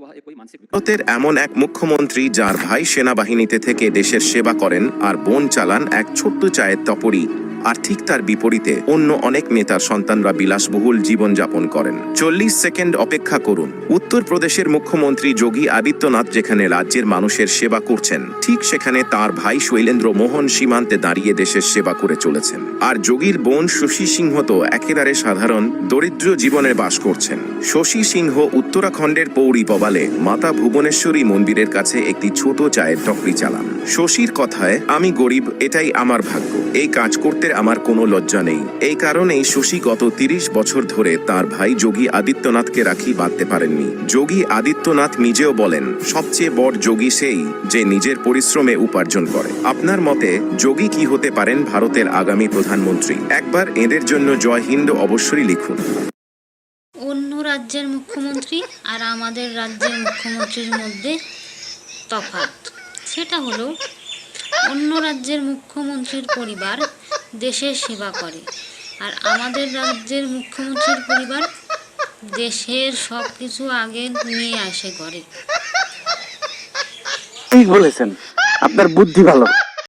ভারতের এমন এক মুখ্যমন্ত্রী যার ভাই সেনাবাহিনীতে থেকে দেশের সেবা করেন আর বোন চালান এক ছোট্ট চায়ের তপরি। আর ঠিক তার বিপরীতে অন্য অনেক নেতার সন্তানরা বিলাসবহুল জীবনযাপন করেন। চল্লিশ সেকেন্ড অপেক্ষা করুন। উত্তরপ্রদেশের মুখ্যমন্ত্রী যোগী আদিত্যনাথ যেখানে রাজ্যের মানুষের সেবা করছেন, ঠিক সেখানে তার ভাই শৈলেন্দ্র মোহন সীমান্তে দাঁড়িয়ে দেশের সেবা করে চলেছেন। আর যোগীর বোন শশী সিংহ তো একেবারে সাধারণ, দরিদ্র জীবনে বাস করছেন। শশী সিংহ উত্তরাখণ্ডের পৌরী পবালে মাতা ভুবনেশ্বরী মন্দিরের কাছে একটি ছোট চায়ের টকরি চালান। শশীর কথায়, আমি গরিব, এটাই আমার ভাগ্য। এই কাজ করতে আমার কোনো লজ্জা নেই। এই কারণেই শশী গত তিরিশ বছর ধরে তার ভাই যোগী আদিত্যনাথকে রাখি বাঁধতে পারেননি। যোগী আদিত্যনাথ নিজেও বলেন, সবচেয়ে বড় যোগী সেই যে নিজের পরিশ্রমে উপার্জন করে। আপনার মতে, যোগী কি হতে পারেন ভারতের আগামী প্রধানমন্ত্রী? একবার এদের জন্য জয় হিন্দ অবশ্যই লিখুন। অন্য রাজ্যের মুখ্যমন্ত্রী আর আমাদের রাজ্যের মুখ্যমন্ত্রীর মধ্যে তফাৎ। সেটা হলো, অন্য রাজ্যের মুখ্যমন্ত্রীর পরিবার দেশের সেবা করে। আর আমাদের রাজ্যের মুখ্যমন্ত্রীর পরিবার দেশের সব কিছু আগে নিয়ে আসে ঘরে। ঠিক বলেছেন। আপনার বুদ্ধি ভালো।